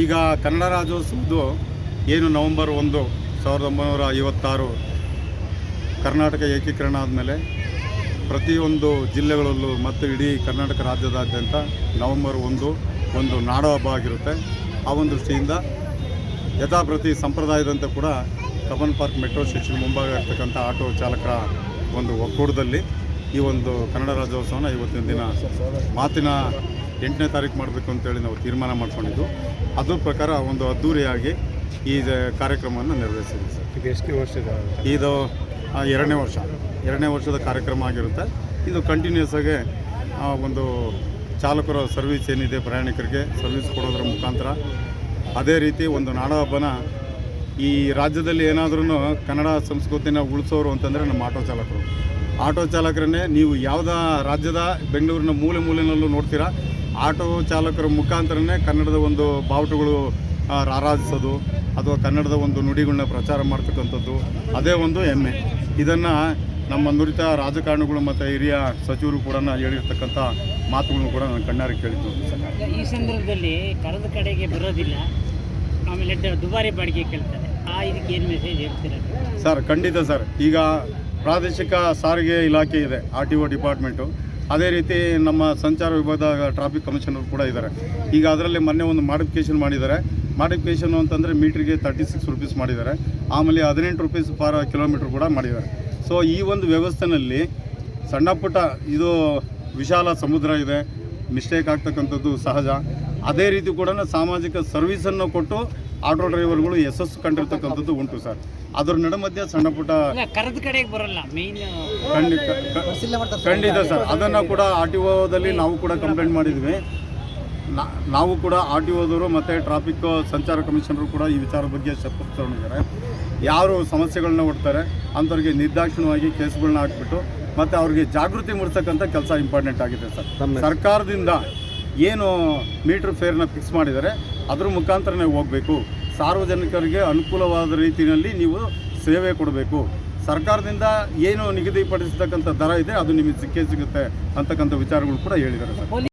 ಈಗ ಕನ್ನಡ ರಾಜ್ಯೋತ್ಸವದ್ದು ಏನು ನವೆಂಬರ್ ಒಂದು, ಸಾವಿರದ ಒಂಬೈನೂರ ಐವತ್ತಾರು ಕರ್ನಾಟಕ ಏಕೀಕರಣ ಆದಮೇಲೆ ಪ್ರತಿಯೊಂದು ಜಿಲ್ಲೆಗಳಲ್ಲೂ ಮತ್ತು ಇಡೀ ಕರ್ನಾಟಕ ರಾಜ್ಯದಾದ್ಯಂತ ನವೆಂಬರ್ ಒಂದು ಒಂದು ನಾಡ ಹಬ್ಬ ಆಗಿರುತ್ತೆ. ಆ ಒಂದು ದೃಷ್ಟಿಯಿಂದ ಯಥಾಪ್ರತಿ ಸಂಪ್ರದಾಯದಂತೆ ಕೂಡ ಕಬ್ಬನ್ ಪಾರ್ಕ್ ಮೆಟ್ರೋ ಸ್ಟೇಷನ್ ಮುಂಭಾಗ ಇರ್ತಕ್ಕಂಥ ಆಟೋ ಚಾಲಕರ ಒಂದು ಒಕ್ಕೂಟದಲ್ಲಿ ಈ ಒಂದು ಕನ್ನಡ ರಾಜ್ಯೋತ್ಸವನ ಇವತ್ತಿನ ದಿನ. ಮಾತಿನ ಎಂಟನೇ ತಾರೀಕು ಮಾಡಬೇಕು ಅಂತೇಳಿ ನಾವು ತೀರ್ಮಾನ ಮಾಡ್ಕೊಂಡಿದ್ದು. ಅದ್ರ ಪ್ರಕಾರ ಒಂದು ಅದ್ಧೂರಿಯಾಗಿ ಈ ಕಾರ್ಯಕ್ರಮವನ್ನು ನೆರವೇರಿಸಿದ್ವಿ ಸರ್. ಇದು ಎಷ್ಟು ವರ್ಷದ ಇದು ಎರಡನೇ ವರ್ಷ. ಎರಡನೇ ವರ್ಷದ ಕಾರ್ಯಕ್ರಮ ಆಗಿರುತ್ತೆ. ಇದು ಕಂಟಿನ್ಯೂಸ್ ಆಗಿ ಒಂದು ಚಾಲಕರ ಸರ್ವಿಸ್ ಏನಿದೆ ಪ್ರಯಾಣಿಕರಿಗೆ ಸರ್ವಿಸ್ ಕೊಡೋದ್ರ ಮುಖಾಂತರ ಅದೇ ರೀತಿ ಒಂದು ನಾಡಹಬ್ಬನ ಈ ರಾಜ್ಯದಲ್ಲಿ ಏನಾದ್ರೂ ಕನ್ನಡ ಸಂಸ್ಕೃತಿನ ಉಳಿಸೋರು ಅಂತಂದರೆ ನಮ್ಮ ಆಟೋ ಚಾಲಕರು. ಆಟೋ ಚಾಲಕರನ್ನೇ ನೀವು ಯಾವುದ ರಾಜ್ಯದ ಬೆಂಗಳೂರಿನ ಮೂಲೆ ಮೂಲೆಯಲ್ಲೂ ನೋಡ್ತೀರಾ ಆಟೋ ಚಾಲಕರ ಮುಖಾಂತರನೇ ಕನ್ನಡದ ಒಂದು ಬಾವುಟಗಳು ರಾರಾಜಿಸೋದು ಅಥವಾ ಕನ್ನಡದ ಒಂದು ನುಡಿಗಳನ್ನ ಪ್ರಚಾರ ಮಾಡ್ತಕ್ಕಂಥದ್ದು ಅದೇ ಒಂದು ಹೆಮ್ಮೆ. ಇದನ್ನು ನಮ್ಮ ನುರಿತ ರಾಜಕಾರಣಿಗಳು ಮತ್ತು ಹಿರಿಯ ಸಚಿವರು ಕೂಡ ಹೇಳಿರ್ತಕ್ಕಂಥ ಮಾತುಗಳನ್ನು ಕೂಡ ನಾನು ಕಣ್ಣಾರೆ ಕೇಳಿದ್ದು. ಈ ಸಂದರ್ಭದಲ್ಲಿ ಕರೆದ ಕಡೆಗೆ ಬರೋದಿಲ್ಲ ಆಮೇಲೆ ದುಬಾರಿ ಬಾಡಿಗೆ ಕೇಳ್ತಾರೆ. ಆ ಇದಕ್ಕೆ ಏನು ಮೆಸೇಜ್ ಹೇಳ್ತೀರಾ? ಸರ್ ಖಂಡಿತ ಸರ್. ಈಗ ಪ್ರಾದೇಶಿಕ ಸಾರಿಗೆ ಇಲಾಖೆ ಇದೆ ಆರ್ ಟಿ ಒ ಡಿಪಾರ್ಟ್ಮೆಂಟು. ಅದೇ ರೀತಿ ನಮ್ಮ ಸಂಚಾರ ವಿಭಾಗದ ಟ್ರಾಫಿಕ್ ಕಮಿಷನರ್ ಕೂಡ ಇದ್ದಾರೆ. ಈಗ ಅದರಲ್ಲಿ ಮೊನ್ನೆ ಒಂದು ಮಾಡಿಫಿಕೇಷನ್ ಮಾಡಿದ್ದಾರೆ. ಮಾಡಿಫಿಕೇಷನ್ ಅಂತಂದರೆ ಮೀಟ್ರಿಗೆ ತರ್ಟಿ ಸಿಕ್ಸ್ ರುಪೀಸ್ ಮಾಡಿದ್ದಾರೆ. ಆಮೇಲೆ ಹದಿನೆಂಟು ರುಪೀಸ್ ಪರ್ ಕಿಲೋಮೀಟ್ರ್ ಕೂಡ ಮಾಡಿದ್ದಾರೆ. ಸೊ ಈ ಒಂದು ವ್ಯವಸ್ಥೆನಲ್ಲಿ ಸಣ್ಣ ಪುಟ್ಟ ಇದು ವಿಶಾಲ ಸಮುದ್ರ ಇದೆ. ಮಿಸ್ಟೇಕ್ ಆಗ್ತಕ್ಕಂಥದ್ದು ಸಹಜ. ಅದೇ ರೀತಿ ಕೂಡ ಸಾಮಾಜಿಕ ಸರ್ವಿಸನ್ನು ಕೊಟ್ಟು ಆಟೋ ಡ್ರೈವರ್ಗಳು ಯಶಸ್ಸು ಕಂಡಿರ್ತಕ್ಕಂಥದ್ದು ಉಂಟು ಸರ್. ಅದ್ರ ನಡುಮಧ್ಯ ಸಣ್ಣ ಪುಟ್ಟ ಇಲ್ಲ ಕರೆದ ಕಡೆಗೆ ಬರೋಲ್ಲ ಖಂಡಿತ ಖಂಡಿತ ಸರ್ ಅದನ್ನು ಕೂಡ ಆರ್ ಟಿ ಒದಲ್ಲಿ ನಾವು ಕೂಡ ಕಂಪ್ಲೇಂಟ್ ಮಾಡಿದ್ವಿ. ನಾವು ಕೂಡ ಆರ್ ಟಿ ಓದವರು ಮತ್ತು ಟ್ರಾಫಿಕ್ ಸಂಚಾರ ಕಮಿಷನರು ಕೂಡ ಈ ವಿಚಾರದ ಬಗ್ಗೆ ಶಪಥ ತಗೊಂಡಿದ್ದಾರೆ ಯಾರು ಸಮಸ್ಯೆಗಳನ್ನ ಒಡ್ತಾರೆ ಅಂಥವ್ರಿಗೆ ನಿರ್ದಾಕ್ಷಿಣ್ಯವಾಗಿ ಕೇಸ್ಗಳನ್ನ ಹಾಕ್ಬಿಟ್ಟು ಮತ್ತು ಅವ್ರಿಗೆ ಜಾಗೃತಿ ಮೂಡಿಸಕ್ಕಂಥ ಕೆಲಸ ಇಂಪಾರ್ಟೆಂಟ್ ಆಗಿದೆ ಸರ್. ಸರ್ಕಾರದಿಂದ ಏನು ಮೀಟ್ರ್ ಫೇರ್ನ ಫಿಕ್ಸ್ ಮಾಡಿದ್ದಾರೆ ಅದ್ರ ಮುಖಾಂತರನೇ ಹೋಗಬೇಕು. ಸಾರ್ವಜನಿಕರಿಗೆ ಅನುಕೂಲವಾದ ರೀತಿಯಲ್ಲಿ ನೀವು ಸೇವೆ ಕೊಡಬೇಕು. ಸರ್ಕಾರದಿಂದ ಏನು ನಿಗದಿಪಡಿಸತಕ್ಕಂಥ ದರ ಇದೆ ಅದು ನಿಮಗೆ ಸಿಕ್ಕೇ ಸಿಗುತ್ತೆ ಅಂತಕ್ಕಂಥ ವಿಚಾರಗಳು ಕೂಡ ಹೇಳಿದ್ದಾರೆ ಸರ್.